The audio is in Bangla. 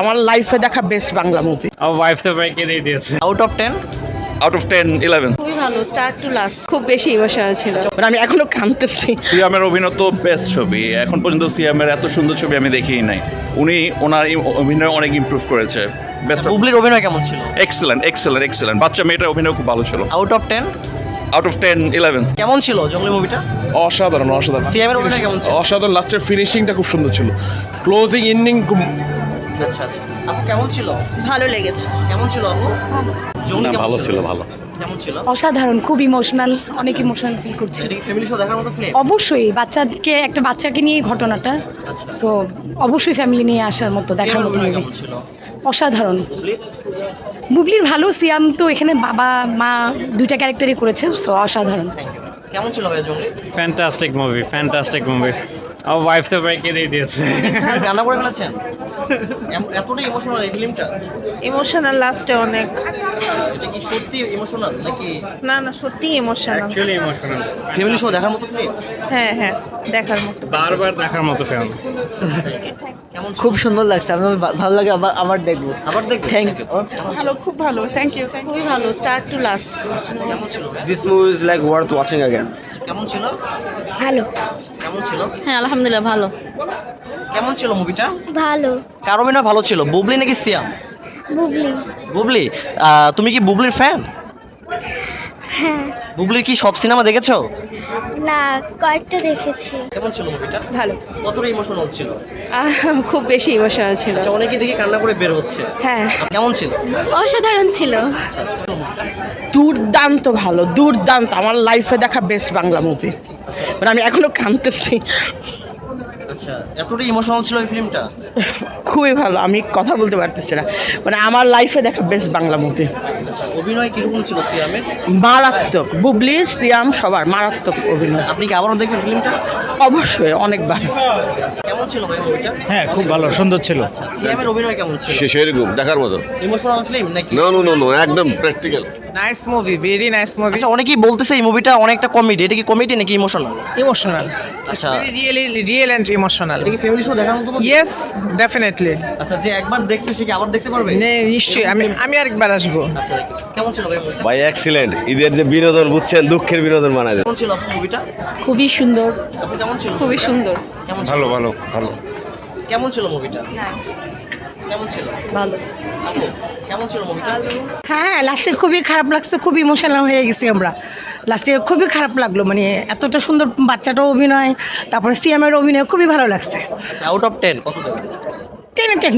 আমার লাইফে দেখা বেস্ট বাংলা মুভি আমার ওয়াইফ তো প্রায় কেঁদেই দিয়েছে। Out of ten out of ten eleven খুবই ভালো স্টার্ট টু লাস্ট খুব বেশি ইমোশনাল ছিল। মানে আমি এখনও কাঁদতেছি। সিয়ামের অভিনয় তো বেস্ট ছবি। এখন পর্যন্ত সিয়ামের এত সুন্দর ছবি আমি দেখিই নাই। উনি ওনার এই অভিনয় অনেক ইমপ্রুভ করেছে। বেস্ট বুবলির অভিনয় কেমন ছিল? এক্সেলেন্ট এক্সেলেন্ট এক্সেলেন্ট বাচ্চা মেয়েটার অভিনয় খুব ভালো ছিল। Out of ten out of ten eleven কেমন ছিল জঙ্গলি মুভিটা অসাধারণ অসাধারণ। সিএমের অভিনয় কেমন ছিল? অসাধারণ লাস্টের ফিনিশিংটা খুব সুন্দর ছিল। ক্লোজিং ইন্ডিং আচ্ছা আচ্ছা। আপু কেমন ছিল? ভালো লেগেছে। কেমন ছিল আপু? ভালো ছিল? ভালো। কেমন ছিল? অসাধারণ খুব ইমোশনাল অনেক ইমোশনাল ফিল করছি। ফ্যামিলি শো দেখার মতো ফিল্ম অবশ্যই বাচ্চাকে একটা বাচ্চাকে নিয়ে ঘটনাটা। আচ্ছা। সো অবশ্যই ফ্যামিলি নিয়ে আসার মতো দেখার মতো মুভি অসাধারণ। বুবলি? বুবলির ভালো সিয়াম তো এখানে বাবা মা দুইটা ক্যারেক্টারই করেছে সো অসাধারণ। কেমন ছিল ফ্যান্টাস্টিক মুভি ফ্যান্টাস্টিক মুভি আমার ওয়াইফ তো প্রায় কেঁদেই দিয়েছে। রান্না করে ফেলেছেন? এতটা ইমোশনাল এই ফিল্মটা ইমোশনাল লাস্টে অনেক। এটা কি সত্যি ইমোশনাল নাকি না না সত্যি emotional actually emotional family show দেখার মতো ফিল্ম হ্যাঁ হ্যাঁ দেখার মতো। বারবার দেখার মতো ফিল্ম কেমন খুব সুন্দর লাগছে আমি ভালো লাগে আবার আবার দেখব। আবার দেখবেন? Thank you. ভালো খুব ভালো থ্যাংক ইউ খুবই ভালো start to last? This movie is like worth watching again কেমন ছিল? ভালো। কেমন ছিল? হ্যাঁ আলহামদুলিল্লাহ ভালো। কেমন ছিল মুভিটা? ভালো। কার অভিনয় ভালো ছিল? বুবলি নাকি সিয়াম? বুবলি। বুবলি? তুমি কি বুবলির ফ্যান হ্যাঁ। বুবলির কি সব সিনেমা দেখেছ? না কয়েকটা দেখেছি। কেমন ছিল মুভিটা ভালো। কতটা ইমোশনাল ছিল? খুব বেশি ইমোশনাল ছিল। আচ্ছা অনেকে দেখে কান্না করে বের হচ্ছে। হ্যাঁ। কেমন ছিল? অসাধারণ ছিল। আচ্ছা আচ্ছা দুর্দান্ত ভালো দুর্দান্ত। আমার লাইফে দেখা বেস্ট বাংলা মুভি মানে আমি এখনও কাঁদতেছি। আচ্ছা এতটা ইমোশনাল ছিল এই ফিল্মটা খুবই ভালো আমি কথা বলতে পারতেছি না। মানে আমার লাইফে দেখা বেস্ট বাংলা মুভি আচ্ছা অভিনয় কীরকম ছিল সিয়ামের? মারাত্মক। বুবলি সিয়াম সবার মারাত্মক অভিনয়। আপনি কি আবারও দেখবেন ফিল্মটা? অবশ্যই অনেকবার। কেমন ছিল ভাই মুভিটা হ্যাঁ খুব ভালো সুন্দর ছিল। সিয়ামের অভিনয় কেমন ছিল? সেরকম দেখার মতো। ইমোশনাল ফিল্ম নাকি? নো নো নো নো একদম practical nice movie very nice movie আচ্ছা অনেকেই বলতেছে এই মুভিটা অনেকটা কমেডি এটা কি কমেডি নাকি ইমোশনাল ইমোশনাল আচ্ছা। রিয়েলি রিয়েল অ্যান্ড ইমোশনাল এটা কি ফ্যামিলি শো দেখার মতো? ইয়েস ডেফিনেটলি আচ্ছা যে একবার দেখছে সে কি আবার দেখতে পারবে? নিশ্চয়ই। আমি আমি আরেকবার আসব। আচ্ছা কেমন ছিল ভাই এক্সিলেন্ট ঈদের যে বিনোদন বুঝছেন দুঃখের বিনোদন বানায় কেমন ছিল মুভিটা খুবই সুন্দর। আপনি কেমন ছিল খুবই সুন্দর। কেমন ভালো ভালো ভালো। কেমন ছিল মুভিটা কেমন ছিল? ভালো। আপু কেমন ছিল মুভিটা হ্যাঁ লাস্টে খুবই খারাপ লাগছে খুবই ইমোশনাল হয়ে গেছি আমরা। লাস্টে খুবই খারাপ লাগল মানে এতটা সুন্দর বাচ্চাটাও অভিনয় তারপরে সিএমের অভিনয় খুবই ভালো লাগছে। আউট অফ টেন কত টেন টেন